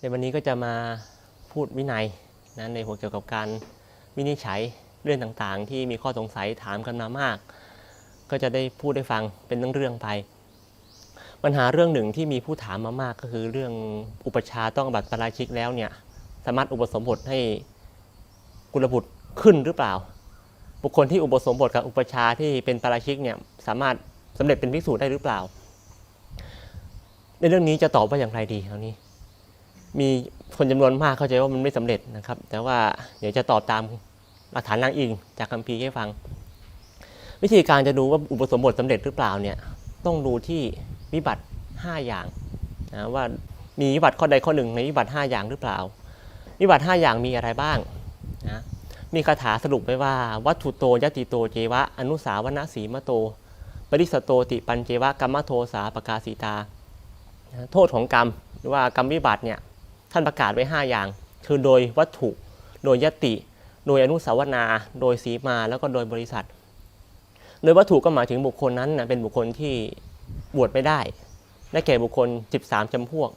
ในวันนี้ก็จะมาพูดวินัยนะในหัวเกี่ยวกับการวินิจฉัยเรื่องต่างๆ ที่มีข้อสงสัยถามกันมามาก ก็จะได้พูดได้ฟังเป็นเรื่องๆไป ปัญหาเรื่องหนึ่งที่มีผู้ถามมามากก็คือเรื่องอุปชาต้องบัตรปาราชิกแล้วเนี่ยสามารถอุปสมบทให้กุลบุตรขึ้นหรือเปล่า บุคคลที่อุปสมบทกับอุปชาที่เป็นปาราชิกเนี่ยสามารถสำเร็จเป็นภิกษุได้หรือเปล่า ในเรื่องนี้จะตอบว่าอย่างไรดีคราวนี้ มีคนจำนวนมากเข้าใจว่ามันไม่สำเร็จนะครับ แต่ว่าเดี๋ยวจะตอบตามหลักฐานอ้างอิงจากคัมภีร์ให้ฟัง วิธีการจะดูว่าอุปสมบทสำเร็จหรือเปล่าเนี่ยต้องดูที่วิบัติ 5 อย่างนะว่ามีวิบัติข้อใดข้อหนึ่งในวิบัติ 5 อย่างหรือเปล่า วิบัติ 5 อย่างมีอะไรบ้างนะมีคาถาสรุปไว้ว่า วัตถุโตยติโตเจวะ อนุสาวนะสีมะโต ปริสโตติปัญเจวะกัมมโทสาปกาสีตา โทษของกรรมหรือว่ากรรมวิบัติเนี่ย ท่านประกาศไว้ 5 อย่าง คือโดยวัตถุ โดยยติ โดยอนุสาวนา โดยสีมาแล้วก็โดยบริษัท โดยวัตถุก็หมายถึงบุคคลนั้นนะเป็นบุคคลที่บวชไม่ได้ ได้แก่บุคคล 13จำพวก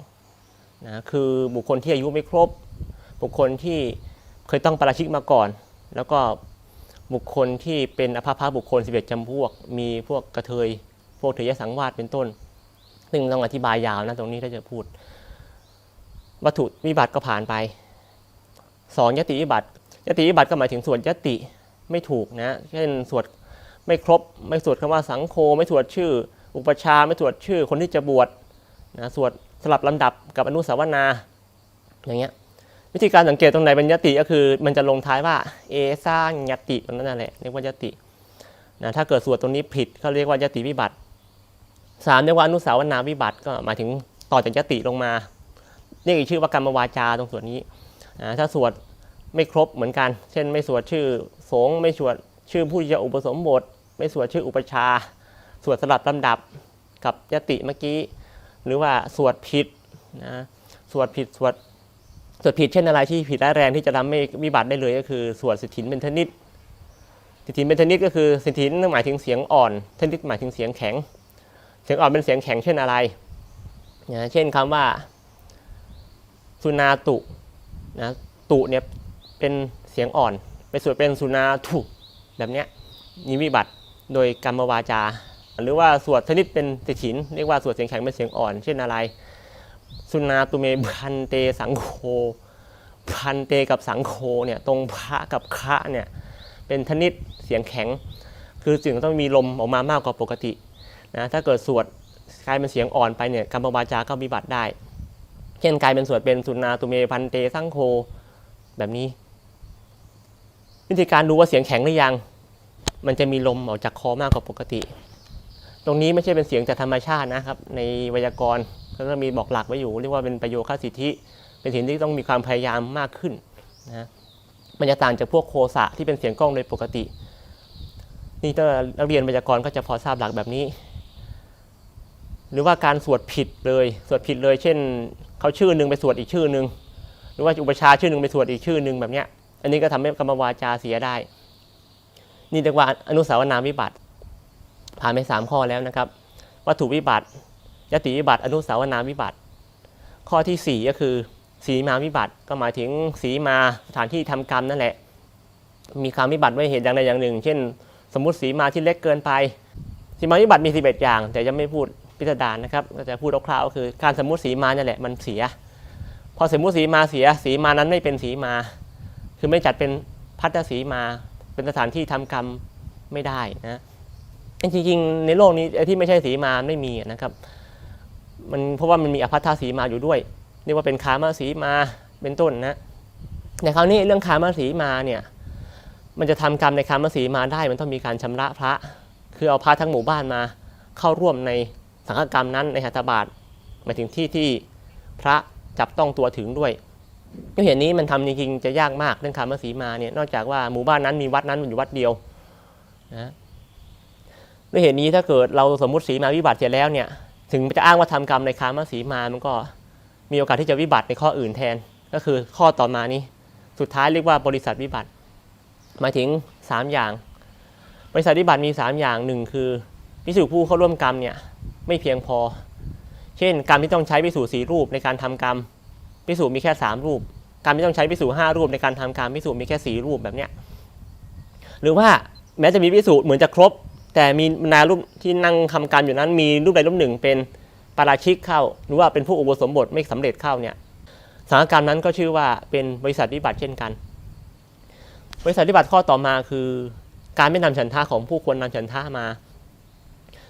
นะคือบุคคลที่อายุไม่ครบ บุคคลที่เคยต้องปราชิกมาก่อน แล้วก็บุคคลที่เป็นอภพาบุคคล 11จำพวก มีพวกกระเทย พวกเถยสังวาสเป็นต้น ซึ่งต้องอธิบายยาวนะตรงนี้ถ้าจะพูด วัตถุวิบัติก็ผ่านไปสองยติวิบัติยติวิบัติก็หมายถึงส่วนยติไม่ถูกนะเช่นสวดไม่ครบไม่สวดคำว่าสังโฆไม่สวดชื่อ อุปชาไม่สวดชื่อ คนที่จะบวชนะสวดสลับลำดับกับอนุสาวนาอย่างเงี้ยวิธีการสังเกตตรงไหนเป็นยติก็คือ มันจะลงท้ายว่าเอสร้างยติตรงนั้นนั่นแหละเรียกว่ายตินะถ้าเกิดสวดตรงนี้ผิดเขาเรียกว่ายติวิบัติสามเรียกว่าอนุสาวนาวิบัติก็หมายถึงต่อจากยติลงมา เรียกอีกชื่อว่ากรรมวาจาตรงส่วนนี้ถ้าสวดไม่ครบเหมือนกัน เช่น ไม่สวดชื่อสงฆ์ไม่สวดชื่อผู้ที่จะอุปสมบท ไม่สวดชื่ออุปชา สวดสลับลำดับกับยติเมื่อกี้ หรือว่าสวดผิดนะสวดผิดสวดสวดผิดเช่นอะไรที่ผิดร้ายแรงที่จะทำให้วิบัติได้เลยก็คือสวดสิทธินเป็นทนิดสิทธินเป็นทนิดก็คือสิทธินหมายถึงเสียงอ่อนทนิดหมายถึงเสียงแข็ง เสียงอ่อนเป็นเสียงแข็งเช่นอะไรนะเช่นคำว่า สุนาตุนะตุเนี่ยเป็นเสียงอ่อน ไปสวดเป็นสุนาตุแบบเนี้ยมีวิบัติโดยกรรมวาจา หรือว่าสวดชนิดเป็นติฉินเรียกว่าสวดเสียงแข็งเป็นเสียงอ่อน เช่นอะไร สุนาตุเมพันเตสังโฆพันเตกับสังโฆเนี่ยตรงพระกับคะเนี่ยเป็นทนิดเสียงแข็ง คือจึงต้องมีลมออกมามากกว่าปกตินะถ้าเกิดสวดกลายเป็นเสียงอ่อนไปเนี่ยกรรมวาจาก็วิบัติได้ เช่นกลายเป็นสวดเป็นสุนาตุเมพันเตสังโฆแบบนี้ วิธีการดูว่าเสียงแข็งหรือยัง มันจะมีลมออกจากคอมากกว่าปกติ ตรงนี้ไม่ใช่เป็นเสียงจากธรรมชาตินะครับ ในไวยากรณ์เขาก็มีบอกหลักไว้อยู่ เรียกว่าเป็นประโยคสิทธิ เป็นสิ่งที่ต้องมีความพยายามมากขึ้นนะมันจะต่างจากพวกโคสะที่เป็นเสียงกล้องโดยปกติ นี่ถ้านักเรียนไวยากรณ์ก็จะพอทราบหลักแบบนี้ หรือว่าการสวดผิดเลยสวดผิดเลย เช่นเขาชื่อหนึ่งไปสวดอีกชื่อหนึ่งหรือว่าอุปชาชื่อหนึ่งไปสวดอีกชื่อหนึ่งแบบเนี้ยอันนี้ก็ทำให้กรรมวาจาเสียได้ นี่เรียกว่าอนุสาวนาวิบัติ ผ่านไปสามข้อแล้วนะครับ วัตถุวิบัติยติวิบัติอนุสาวนาวิบัติ ข้อที่สี่ก็คือสีมาวิบัติ ก็หมายถึงสีมาสถานที่ทำกรรมนั่นแหละ มีความวิบัติไว้เหตุอย่างใดอย่างหนึ่ง เช่น สมมติสีมาที่เล็กเกินไปสีมาวิบัติมี 11 อย่าง แต่ยังไม่พูด พิสดารนะครับก็จะพูดคร่าวๆก็คือการสมมุติสีมาเนี่ยแหละมันเสีย พอสมมุติสีมาเสีย สีมานั้นไม่เป็นสีมา คือไม่จัดเป็นพัทธสีมา เป็นสถานที่ทำกรรมไม่ได้นะจริงๆในโลกนี้ที่ไม่ใช่สีมาไม่มีนะครับ มันเพราะว่ามันมีอภัทธสีมาอยู่ด้วยเรียกว่าเป็นคามาสีมาเป็นต้นนะแต่คราวนี้เรื่องคามาสีมาเนี่ยมันจะทำกรรมในคามาสีมาได้ มันต้องมีการชำระพระ คือเอาพระทั้งหมู่บ้านมาเข้าร่วมใน สังฆกรรมนั้นในหัตถบาทหมายถึงที่ที่พระจับต้องตัวถึงด้วยก็เห็นนี้มันทำจริงๆจะยากมากเรื่องคามาสีมาเนี่ยนอกจากว่าหมู่บ้านนั้นมีวัดนั้นอยู่วัดเดียวนะด้วยเหตุนี้ถ้าเกิดเราสมมติสีมาวิบัติเสร็จแล้วเนี่ยถึงจะอ้างว่าทำกรรมในคามาสีมามันก็มีโอกาสที่จะวิบัติในข้ออื่นแทน ก็คือข้อต่อมานี้ สุดท้ายเรียกว่าบริษัทวิบัติ หมายถึง 3 อย่าง บริษัทวิบัติมี 3 อย่างหนึ่งคือพิสูจผู้เข้าร่วมกรรมเนี่ย ไม่เพียงพอ เช่น กรรมที่ต้องใช้พิสูจน์สีรูปในการทำกรรมพิสูจน์มีแค่สามรูปการไม่ต้องใช้พิสูจน์ห้ารูปในการทำการมพิสูจน์มีแค่สี่รูปแบบเนี้ยหรือว่าแม้จะมีพิสูจน์เหมือนจะครบ แต่มีนารูปที่นั่งทำการมอยู่นั้นมีรูปใดรูปหนึ่งเป็นปาราชิกเข้า หรือว่าเป็นผู้อุปสมบทไม่สำเร็จเข้าเนี่ยสถานการณ์นั้นก็ชื่อว่าเป็นบริษัทวิบัติเช่นกัน บริษัทวิบัติข้อต่อมาคือ การไม่นำฉันทะของผู้ควรนำฉันทะมา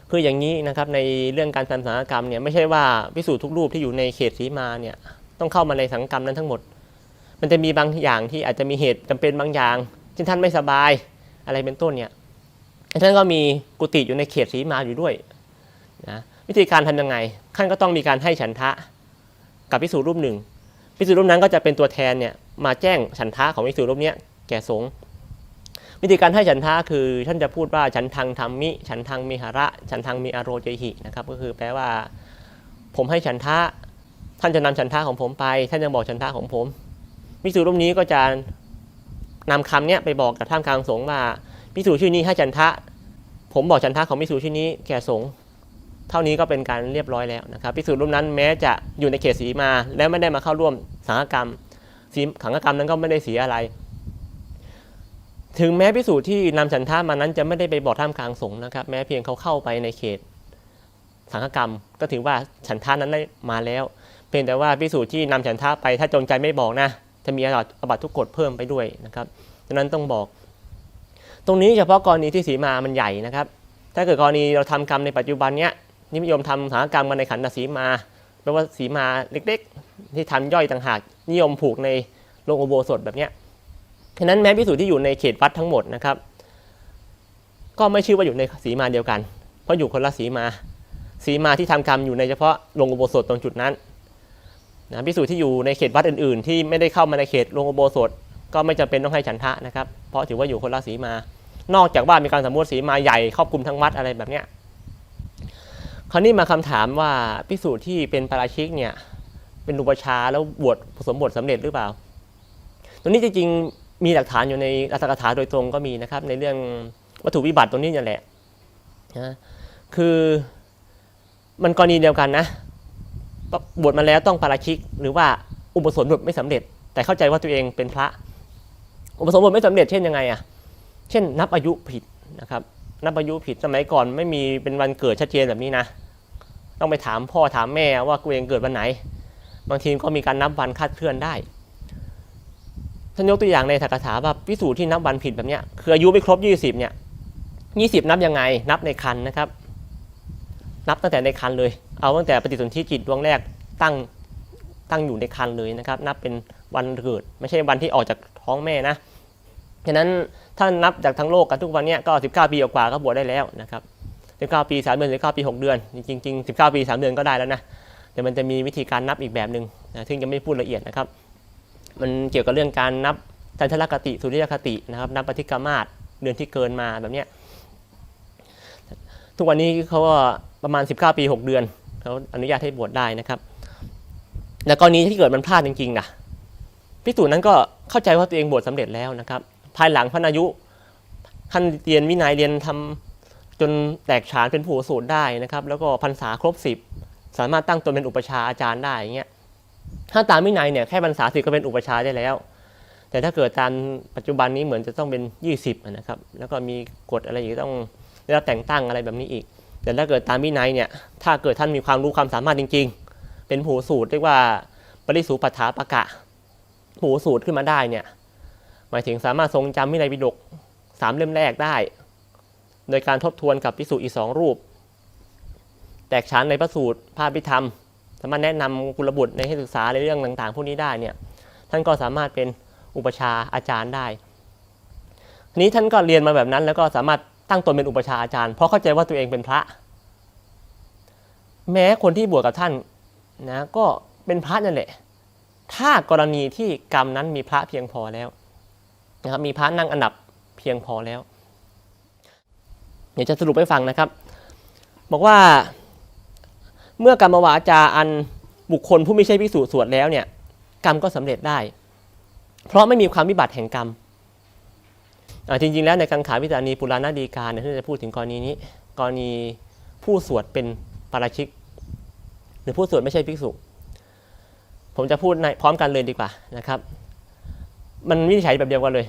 คืออย่างนี้นะครับในเรื่องการทำสังฆกรรมเนี่ยไม่ใช่ว่าพิสูจน์ทุกรูปที่อยู่ในเขตสีมาเนี่ยต้องเข้ามาในสังฆกรรมนั้นทั้งหมด มันจะมีบางอย่างที่อาจจะมีเหตุจำเป็นบางอย่างเช่นท่านไม่สบายอะไรเป็นต้นเนี่ยท่านก็มีกุฏิอยู่ในเขตสีมาอยู่ด้วยนะวิธีการทำยังไงท่านก็ต้องมีการให้ฉันทะกับพิสูจน์รูปหนึ่งพิสูจน์รูปนั้นก็จะเป็นตัวแทนเนี่ยมาแจ้งฉันทะของพิสูจน์รูปนี้แก่สงฆ์ วิธีการให้ฉันทะคือ ท่านจะพูดว่าฉันทังธรรมิ ฉันทังมีหระ ฉันทังมีอโรเจหินะครับก็คือแปลว่า ผมให้ฉันทะ ท่านจะนำฉันทะของผมไป ท่านจะบอกฉันทะของผมพิสูจน์รูปนี้ก็จะนำคำเนี้ยไปบอกกับท่ามกลางสงฆ์ว่าพิสูชื่อนี้ให้ฉันทะ ผมบอกฉันทะของพิสูชื่อนี้แก่สงฆ์เท่านี้ก็เป็นการเรียบร้อยแล้วนะครับพิสูจน์รูปนั้นแม้จะอยู่ในเขตสีมา แล้วไม่ได้มาเข้าร่วมสังฆกรรมสีสังฆกรรมนั้นก็ไม่ได้เสียอะไร ถึงแม้พิสูจน์ที่นำฉันทะมานั้นจะไม่ได้ไปบอกท่ามกลางสงฆ์นะครับ แม้เพียงเขาเข้าไปในเขตสังฆกรรม ก็ถือว่าฉันทะนั้นได้มาแล้ว เพียงแต่ว่าพิสูจน์ที่นำฉันทะไป ถ้าจงใจไม่บอกนะ จะมีอาบัตอาบัตทุกกฎเพิ่มไปด้วยนะครับดังนั้นต้องบอก ตรงนี้เฉพาะกรณีที่สีมามันใหญ่นะครับ ถ้าเกิดกรณีเราทำกรรมในปัจจุบันเนี้ยนิยมทำสังฆกรรมกันในขันธสีมาแปลว่าสีมาเล็ก ๆ ที่ทำย่อยต่างหากนิยมผูกในโรงอุโบสถแบบเนี้ย ฉะนั้นแม้พิสูจน์ที่อยู่ในเขตวัดทั้งหมดนะครับ ก็ไม่ชื่อว่าอยู่ในสีมาเดียวกัน เพราะอยู่คนละสีมา สีมาที่ทำกรรมอยู่ในเฉพาะโรงอุโบสถตรงจุดนั้นนะพิสูจน์ที่อยู่ในเขตวัดอื่นๆ ที่ไม่ได้เข้ามาในเขตโรงอุโบสถ ก็ไม่จำเป็นต้องให้ฉันทะนะครับ เพราะถือว่าอยู่คนละสีมา นอกจากว่ามีการสมมติสีมาใหญ่ครอบคลุมทั้งวัดอะไรแบบเนี้ยคราวนี้มาคำถามว่าพิสูจน์ที่เป็นปาราชิกเนี่ยเป็นอุปชาแล้วบวชสมบทสำเร็จหรือเปล่า ตรงนี้จริงๆ มีหลักฐานอยู่ในอัตถกถาโดยตรงก็มีนะครับ ในเรื่องวัตถุวิบัติตรงนี้นี่แหละนะคือมันกรณีเดียวกันนะบวชมาแล้วต้องปาราชิก หรือว่าอุปสมบทไม่สำเร็จ แต่เข้าใจว่าตัวเองเป็นพระ อุปสมบทไม่สำเร็จเช่นยังไงอะเช่น นับอายุผิดนะครับ นับอายุผิดสมัยก่อนไม่มีเป็นวันเกิดชัดเจนแบบนี้นะ ต้องไปถามพ่อถามแม่ว่าตัวเองเกิดวันไหน บางทีก็มีการนับวันคาดเคลื่อนได้ ท่านยกตัวอย่างในถกถาว่าพิสูจน์ที่นับวันผิดแบบเนี้ยคืออายุไม่ครบ 20เนี่ย20 นับยังไง นับในคันนะครับ นับตั้งแต่ในคันเลย เอาตั้งแต่ปฏิสนธิจิตดวงแรกตั้งตั้งอยู่ในคันเลยนะครับ นับเป็นวันเกิด ไม่ใช่วันที่ออกจากท้องแม่นะฉะนั้นถ้านับจากทั้งโลกกันทุกวันเนี้ยก็ 19 ปีกว่าก็บวชได้แล้วนะครับ19 ปี 3 เดือน19 ปี 6 เดือน จริงๆ19 ปี 3 เดือนก็ได้แล้วนะแต่มันจะมีวิธีการนับอีกแบบหนึ่งนะซึ่งยังไม่พูดละเอียดนะครับ มันเกี่ยวกับเรื่องการนับจันทรคติสุริยคตินะครับนับปฏิกรมาศเดือนที่เกินมาแบบเนี้ยทุกวันนี้เขาก็ประมาณ 19 ปี 6 เดือนเขาอนุญาตให้บวชได้นะครับ แล้วกรณีที่เกิดมันพลาดจริงๆนะพิสูจน์นั้นก็เข้าใจว่าตัวเองบวชสำเร็จแล้วนะครับ ภายหลังพระอายุท่านเรียนวินัยเรียนทำจนแตกฉานเป็นผู้สูตรได้นะครับ แล้วก็พรรษาครบ10สามารถตั้งตนเป็นอุปชาอาจารย์ได้อย่างเงี้ย ถ้าตามวินัยเนี่ยแค่พรรษาสิก็เป็นอุปชาได้แล้ว แต่ถ้าเกิดตามปัจจุบันนี้เหมือนจะต้องเป็น 20นะครับ แล้วก็มีกฎอะไรอีกต้องได้รับแต่งตั้งอะไรแบบนี้อีก แต่ถ้าเกิดตามวินัยเนี่ยถ้าเกิดท่านมีความรู้ความสามารถจริง ๆ เป็นผูสูตรเรียกว่าปริสูปัฏฐาปะกะผูสูตรขึ้นมาได้เนี่ยหมายถึงสามารถทรงจำวินัยปิฎกสามเล่มแรกได้ โดยการทบทวนกับพิสูจน์อีกสองรูป แตกฉานในพระสูตรภาพพิธรรม สามารถแนะนำกุลบุตรในให้ศึกษาในเรื่องต่างๆ พวกนี้ได้เนี่ยท่านก็สามารถเป็นอุปชาอาจารย์ได้ทีนี้ท่านก็เรียนมาแบบนั้น แล้วก็สามารถตั้งตนเป็นอุปชาอาจารย์ เพราะเข้าใจว่าตัวเองเป็นพระ แม้คนที่บวชกับท่านนะก็เป็นพระนั่นแหละ ถ้ากรณีที่กรรมนั้นมีพระเพียงพอแล้วนะครับมีพระนั่งอันดับเพียงพอแล้ว เดี๋ยวจะสรุปให้ฟังนะครับ บอกว่า เมื่อกรรมวาจาอันบุคคลผู้ไม่ใช่พิสูจน์สวดแล้วเนี่ยกรรมก็สำเร็จได้ เพราะไม่มีความวิบัติแห่งกรรมจริงๆแล้วในกังขาวิจารณีปุราณดีการเนี่ยที่จะพูดถึงกรณีนี้ กรณีผู้สวดเป็นปาราชิก หรือผู้สวดไม่ใช่ภิกษุ ผมจะพูดในพร้อมกันเลยดีกว่านะครับ มันวินิจฉัยแบบเดียวกันเลย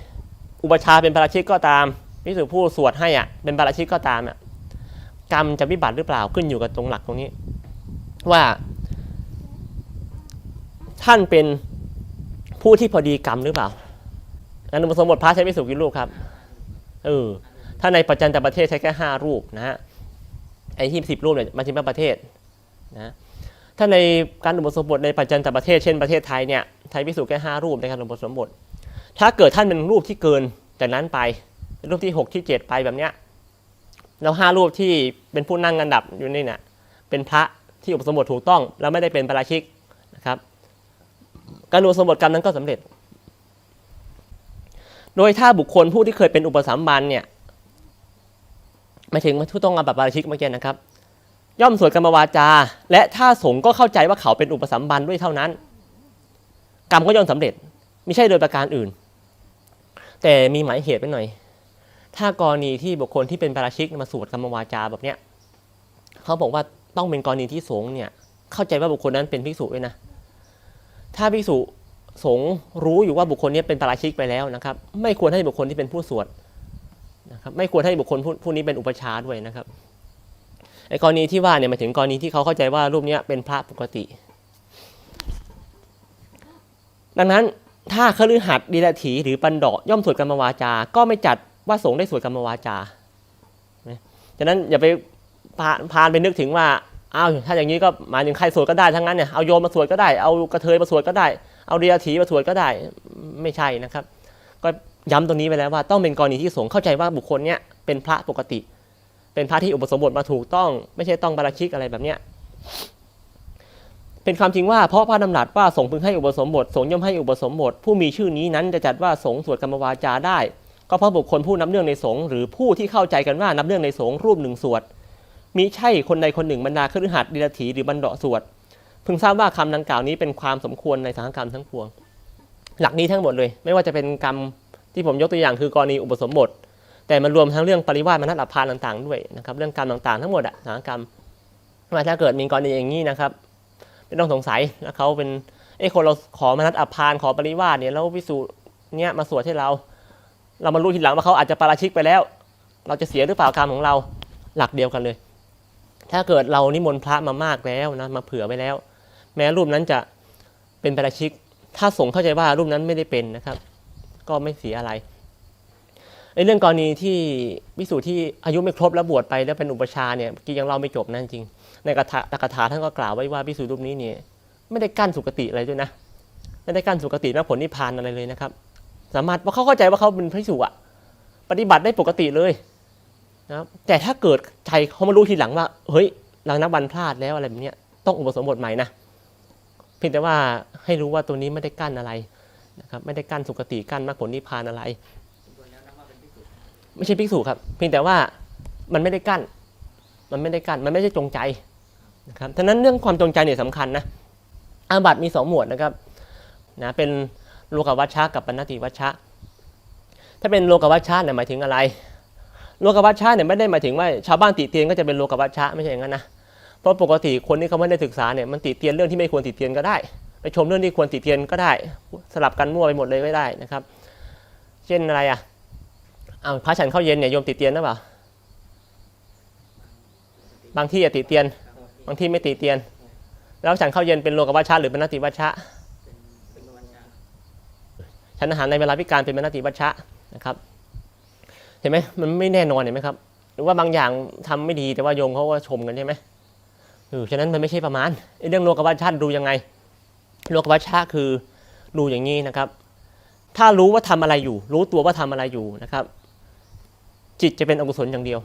อุปชาเป็นปาราชิกก็ตามพิสุผู้สวดให้อะเป็นปาราชิกก็ตามอะกรรมจะวิบัติหรือเปล่าขึ้นอยู่กับตรงหลักตรงนี้ ว่า ท่านเป็นผู้ที่พอดีกรรมหรือเปล่าอนุปสมบทพระใช้พิสุกี่รูปครับเออถ้าในปัจจันตประเทศใช้แค่ห้ารูปนะฮะไอ้ที่สิบรูปเนี่ยมาชิมประเทศนะถ้าในการอุปสมบทในปัจจันตประเทศเช่นประเทศไทยเนี่ยไทยพิสุแค่ห้ารูปในการอุปสมบท ถ้าเกิดท่านเป็นรูปที่เกินจากนั้นไปรูปที่หกที่เจ็ดไปแบบเนี้ยแล้วห้ารูปที่เป็นผู้นั่งอันดับอยู่นี่เนี่ยเป็นพระ ที่อุปสมบทถูกต้องแล้วไม่ได้เป็นปราชิกนะครับ การอุปสมบทกรรมนั้นก็สำเร็จ โดยถ้าบุคคลผู้ที่เคยเป็นอุปสมบันเนี่ยหมายถึงผู้ต้องอาบัติปาราชิกเมื่อกี้นะครับ ย่อมสวดกรรมวาจา และถ้าสงฆ์ก็เข้าใจว่าเขาเป็นอุปสมบันด้วยเท่านั้น กรรมก็ย่อมสำเร็จ ไม่ใช่โดยประการอื่น แต่มีหมายเหตุไปหน่อย ถ้ากรณีที่บุคคลที่เป็นปาราชิกมาสวดกรรมวาจาแบบเนี้ยเขาบอกว่า ต้องเป็นกรณีที่สงฆ์เนี่ยเข้าใจว่าบุคคลนั้นเป็นภิกษุด้วยนะ ถ้าภิกษุสงฆ์รู้อยู่ว่าบุคคลนี้เป็นปาราชิกไปแล้วนะครับ ไม่ควรให้บุคคลที่เป็นผู้สวดนะครับไม่ควรให้บุคคลผู้นี้เป็นอุปชาด้วยนะครับไอ้กรณีที่ว่าเนี่ยมาถึงกรณีที่เขาเข้าใจว่ารูปนี้เป็นพระปกติ ดังนั้นถ้าคฤหัสถ์ดีลถีหรือปันดาะย่อมสวดกรรมวาจา ก็ไม่จัดว่าสงฆ์ได้สวดกรรมวาจานะฉะนั้นอย่าไป พาพานไปนึกถึงว่าอ้าวถ้าอย่างนี้ก็หมายถึงใครสวดก็ได้ทั้งนั้นเนี่ยเอาโยมมาสวดก็ได้เอากระเทยมาสวดก็ได้ เอาเดียถีมาสวดก็ได้ไม่ใช่นะครับ ก็ย้ำตรงนี้ไปแล้วว่าต้องเป็นกรณีที่สงเข้าใจว่าบุคคลเนี้ยเป็นพระปกติ เป็นพระที่อุปสมบทมาถูกต้อง ไม่ใช่ต้องบาราชิกอะไรแบบเนี้ยเป็นความจริงว่าเพราะพระดำรัสว่าสงพึงให้อุปสมบทสงย่อมให้อุปสมบท ผู้มีชื่อนี้นั้นจะจัดว่าสงสวดกรรมวาจาได้ ก็เพราะบุคคลผู้นับเนื่องในสงหรือผู้ที่เข้าใจกันว่านับเนื่องในสงรูปหนึ่งสวด มิใช่คนใดคนหนึ่งบรรดาคฤหัสถ์ดีลถีหรือบรรดาสวดพึงทราบว่าคำดังกล่าวนี้เป็นความสมควรในสังฆกรรมทั้งปวง หลักนี้ทั้งหมดเลย ไม่ว่าจะเป็นกรรมที่ผมยกตัวอย่างคือกรณีอุปสมบท แต่มันรวมทั้งเรื่องปริวาสมนัตอัปพานต่างๆด้วยนะครับเรื่องกรรมต่างๆ ทั้งหมดอะสังฆกรรมว่าถ้าเกิดมีกรณีอย่างนี้นะครับไม่ต้องสงสัยนะเขาเป็นเอ้คนเราขอมนัตอัปพานขอปริวาสเนี่ยแล้วพิสูจน์เนี่ยมาสวดให้เรา เรามารู้ทีหลังว่าเขาอาจจะปาราชิกไปแล้ว เราจะเสียหรือเปล่ากรรมของเราหลักเดียวกันเลย ถ้าเกิดเรานิมนต์พระมามากแล้วนะมาเผื่อไว้แล้ว แม้รูปนั้นจะเป็นปราชิก ถ้าสงฆ์เข้าใจว่ารูปนั้นไม่ได้เป็นนะครับ ก็ไม่เสียอะไรในเรื่องกรณีที่วิสูจน์ที่อายุไม่ครบแล้วบวชไปแล้วเป็นอุปชาเนี่ยกี้ยังเล่าไม่จบนะจริง ในกถาตกถาท่านก็กล่าวไว้ว่าวิสูจน์รูปนี้เนี่ยไม่ได้กั้นสุคติอะไรด้วยนะไม่ได้กั้นสุคติมรรคผลนิพพานอะไรเลยนะครับ สามารถเพราะเขาเข้าใจว่าเขาเป็นพระสุอะปฏิบัติได้ปกติเลย นะแต่ถ้าเกิดใจเขามารู้ทีหลังว่า เฮ้ยเรานับวันพลาดแล้วอะไรแบบนี้ต้องอุปสมบทใหม่นะเพียงแต่ว่าให้รู้ว่าตัวนี้ไม่ได้กั้นอะไรนะครับไม่ได้กั้นสุคติกั้นมรรคผลนิพพานอะไร ไม่ใช่ภิกษุครับ เพียงแต่ว่ามันไม่ได้กั้น มันไม่ได้กั้นมันไม่ใช่จงใจนะครับฉะนั้นเรื่องความจงใจเนี่ยสำคัญนะอาบัติมีสองหมวดนะครับนะเป็นโลกวัชชะกับปณติวัชชะถ้าเป็นโลกวัชชะเนี่ยหมายถึงอะไร โลกวัชชะเนี่ยไม่ได้หมายถึงว่าชาวบ้านติเตียนก็จะเป็นโลกวัชชะไม่ใช่อย่างนั้นนะเพราะปกติคนที่เขาไม่ได้ศึกษาเนี่ยมันติเตียนเรื่องที่ไม่ควรติเตียนก็ได้ ไปชมเรื่องที่ควรติเตียนก็ได้ สลับกันมั่วไปหมดเลยไม่ได้นะครับ เช่นอะไรอะเอาพระฉันเข้าเย็นเนี่ยโยมติเตียนหรือเปล่าบางที่อะติเตียน บางที่ไม่ติเตียน แล้วฉันเข้าเย็นเป็นโลกวัชชะหรือเป็นนติวัชชะฉันอาหารในเวลาพิการเป็นมนติวัชชะนะครับ เห็นไหมมันไม่แน่นอนเห็นไหมครับ หรือว่าบางอย่างทำไม่ดีแต่ว่าโยมเขาก็ชมกันใช่ไหมเออฉะนั้นมันไม่ใช่ประมาณเรื่องโลกวัชชะดูยังไง โลกวัชชะคือดูอย่างนี้นะครับ ถ้ารู้ว่าทำอะไรอยู่ รู้ตัวว่าทำอะไรอยู่นะครับ จิตจะเป็นอกุศลอย่างเดียว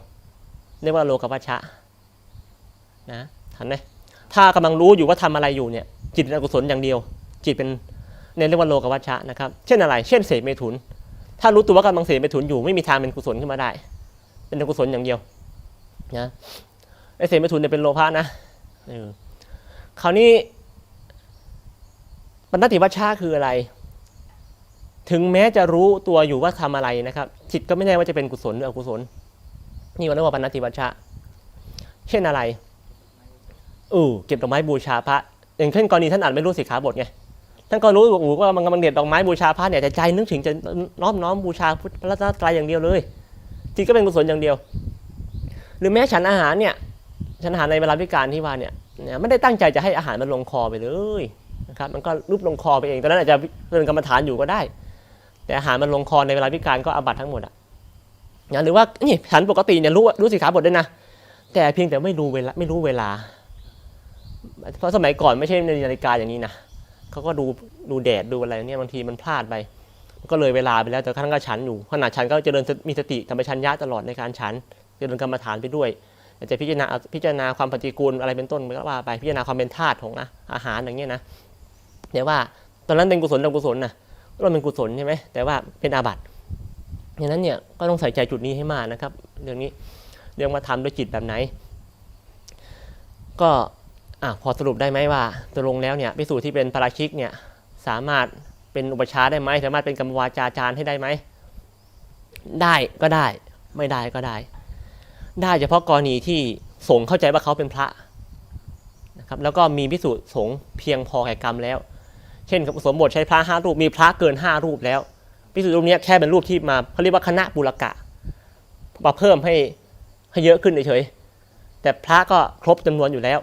เรียกว่าโลกวัชชะนะทันไหมถ้ากำลังรู้อยู่ว่าทำอะไรอยู่เนี่ยจิตเป็นอกุศลอย่างเดียว จิตเป็นเนี่ยเรียกว่าโลกวัชชะนะครับ เช่นอะไร เช่นเสพเมถุน ถ้ารู้ตัวว่ากำลังเสพเมถุนอยู่ไม่มีทางเป็นกุศลขึ้นมาได้ เป็นกุศลอย่างเดียวนะไอเสพเมถุนเนี่ยเป็นโลภะนะคราวนี้ปณติวัชชะคืออะไร ถึงแม้จะรู้ตัวอยู่ว่าทำอะไรนะครับจิตก็ไม่แน่ว่าจะเป็นกุศลหรืออกุศล นี่เรียกว่าปณติวัชชะ เช่นอะไรเออเก็บดอกไม้บูชาพระอย่างเช่นกรณีท่านอ่านไม่รู้สิขาบทไง ท่านก็รู้ว่าว่ามันกำลังเด็ดดอกไม้บูชาพระเนี่ยแต่ใจนึกถึงจะน้อมน้อมบูชาพุทธพระรัตนตรัยอย่างเดียวเลยจิตก็เป็นกุศลอย่างเดียว หรือแม้ฉันอาหารเนี่ยฉันอาหารในเวลาพิการที่ว่าเนี่ยเนี่ยไม่ได้ตั้งใจจะให้อาหารมันลงคอไปเลยนะครับมันก็รูปลงคอไปเองตอนนั้นอาจจะเรินกรรมฐานอยู่ก็ได้ แต่อาหารมันลงคอในเวลาพิการก็อาบัตทั้งหมดอะนะหรือว่านี่ฉันปกติเนี่ยรู้รู้สิขาบทด้วยนะ แต่เพียงแต่ไม่รู้เวลาไม่รู้เวลา เพราะสมัยก่อนไม่ใช่ในนาฬิกาอย่างนี้นะ เขาก็ดูดูแดดดูอะไรเนี่ยบางทีมันพลาดไปก็เลยเวลาไปแล้วแต่ท่านก็ฉันอยู่ขนาดฉันก็เจริญมีสติธรรมชัญญะตลอดในการฉันเจริญกรรมฐานไปด้วยอาจจะพิจารณาพิจารณาความปฏิกูลอะไรเป็นต้นก็ว่าไปพิจารณาความเป็นธาตุของนะอาหารอย่างเงี้ยนะแต่ว่าตอนนั้นเป็นกุศลทำกุศลนะเราเป็นกุศลใช่ไหมแต่ว่าเป็นอาบัติดังนั้นเนี่ยก็ต้องใส่ใจจุดนี้ให้มากนะครับ เรื่องนี้เรื่องมาทำด้วยจิตแบบไหน ก็ อะพอสรุปได้ไหมว่าตกลงแล้วเนี่ยพิสูจน์ที่เป็นปราชิกเนี่ยสามารถเป็นอุปชาได้ไหมสามารถเป็นกรรมวาจาจารย์ให้ได้ไหมได้ก็ได้ไม่ได้ก็ได้ ได้เฉพาะกรณีที่สงเข้าใจว่าเขาเป็นพระนะครับแล้วก็มีพิสูจน์สงเพียงพอแก่กรรมแล้ว เช่นสมบทใช้พระห้ารูปมีพระเกินห้ารูปแล้ว พิสูจน์รูปเนี้ยแค่เป็นรูปที่มาเขาเรียกว่าคณะบุรกะมาเพิ่มให้ให้เยอะขึ้นเฉยแต่พระก็ครบจำนวนอยู่แล้ว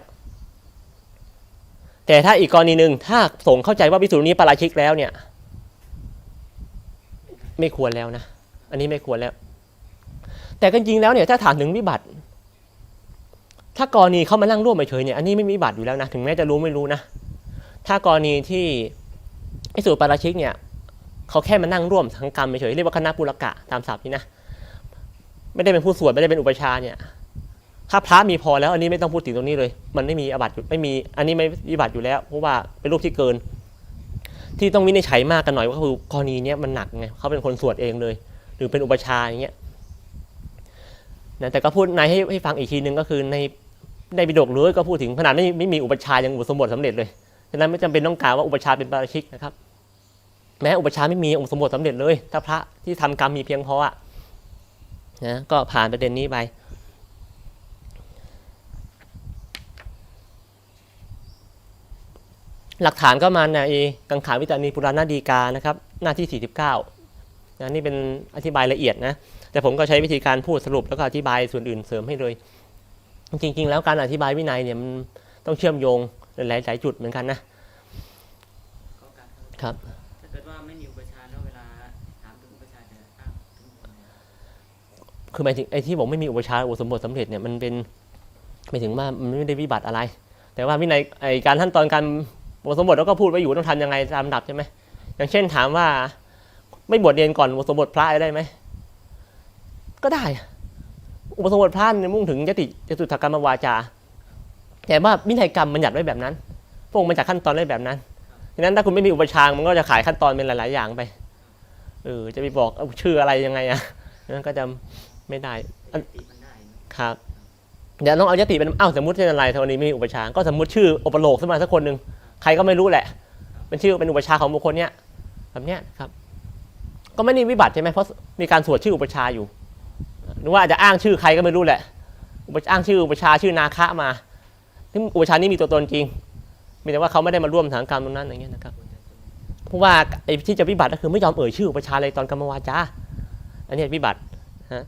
แต่ถ้าอีกกรณีหนึ่งถ้าสงเข้าใจว่าพิสูจน์นี้ปาราชิกแล้วเนี่ย ไม่ควรแล้วนะ อันนี้ไม่ควรแล้ว แต่ก็จริงแล้วเนี่ย ถ้าถามถึงวิบัติ ถ้ากรณีเขามานั่งร่วมเฉยๆเนี่ยอันนี้ไม่มีวิบัติอยู่แล้วนะถึงแม้จะรู้ไม่รู้นะถ้ากรณีที่พิสูจน์ปาราชิกเนี่ยเขาแค่มานั่งร่วมทั้งกรรมเฉยๆเรียกว่าคณะปุรกะตามศัพท์นี่นะไม่ได้เป็นผู้สวดไม่ได้เป็นอุปชาเนี่ย ถ้าพระมีพอแล้วอันนี้ไม่ต้องพูดถึงตรงนี้เลย มันไม่มีอาบัติอยู่ไม่มีอันนี้ไม่วิบัติอยู่แล้ว เพราะว่าเป็นรูปที่เกิน ที่ต้องวินิจฉัยมากกันหน่อยก็คือกรณีเนี้ยมันหนักไงเขาเป็นคนสวดเองเลย หรือเป็นอุปชาอย่างเงี้ยนะแต่ก็พูดในให้ให้ฟังอีกทีหนึ่งก็คือในในบิดกเลยก็พูดถึงขนาดไม่ไม่มีอุปชฌาย์ยังอุปสมบทสำเร็จเลยฉะนั้นไม่จำเป็นต้องกล่าวว่าอุปชาเป็นปาราชิกนะครับ แม้อุปชาไม่มีอุปสมบทสำเร็จเลย ถ้าพระที่ทำกรรมมีเพียงพออะนะก็ผ่านประเด็นนี้ไป หลักฐานก็มาในกังขาวิจารณีปุราณาดีกานะครับหน้าที่ 49นะนี่เป็นอธิบายละเอียดนะแต่ผมก็ใช้วิธีการพูดสรุปแล้วก็อธิบายส่วนอื่นเสริมให้เลย จริง ๆ แล้วการอธิบายวินัยเนี่ยมันต้องเชื่อมโยงหลายหลายจุดเหมือนกันนะครับถ้าเกิดว่าไม่มีอุปชาแล้วเวลาถามถึงอุปชาจะอ้างถึงยังไงคือหมายถึงไอ้ที่บอกไม่มีอุปชาอุปสมบทสำเร็จเนี่ยมันเป็นหมายถึงว่ามันไม่ได้วิบัติอะไร แต่ว่าวินัยไอ้การขั้นตอนการ อุปสมบทเราก็พูดไว้อยู่ต้องทำยังไงตามลำดับใช่ไหมอย่างเช่นถามว่า ไม่บวชเรียนก่อนอุปสมบทพระได้ไหมก็ได้ อุปสมบทพระเนี่มุ่งถึงยติจตุถกรรมวาจา แต่ว่าวินัยกรรมมันหยัดไว้แบบนั้น พวกมันจากขั้นตอนได้แบบนั้นฉะนั้นถ้าคุณไม่มีอุปชาย์มันก็จะขายขั้นตอนเป็นหลาย ๆ อย่างไปเออจะไปบอกชื่ออะไรยังไงอะนั่นก็จะไม่ได้ครับเดี๋ยวต้องเอายติเป็นอ้าวสมมติเป็นอะไรเท่านี้มีอุปชาย์ก็สมมติชื่ออุปโลกขึ้นมาสักคนหนึ่ง ใครก็ไม่รู้แหละ เป็นชื่อเป็นอุปชาของบุคคลเนี้ยแบบเนี้ยครับ ก็ไม่ได้วิบัติใช่ไหมเพราะมีการสวดชื่ออุปชาอยู่หรือว่าอาจจะอ้างชื่อใครก็ไม่รู้แหละ อุปอ้างชื่ออุปชาชื่อนาคะมาซึ่งอุปชานี่มีตัวตนจริง มีแต่ว่าเขาไม่ได้มาร่วมทางกรรมตรงนั้นอย่างเงี้ยนะครับเพราะว่าไอ้ที่จะวิบัติก็คือไม่ยอมเอ่ยชื่ออุปชาเลยตอนกรรมวาจาอันนี้วิบัติฮะ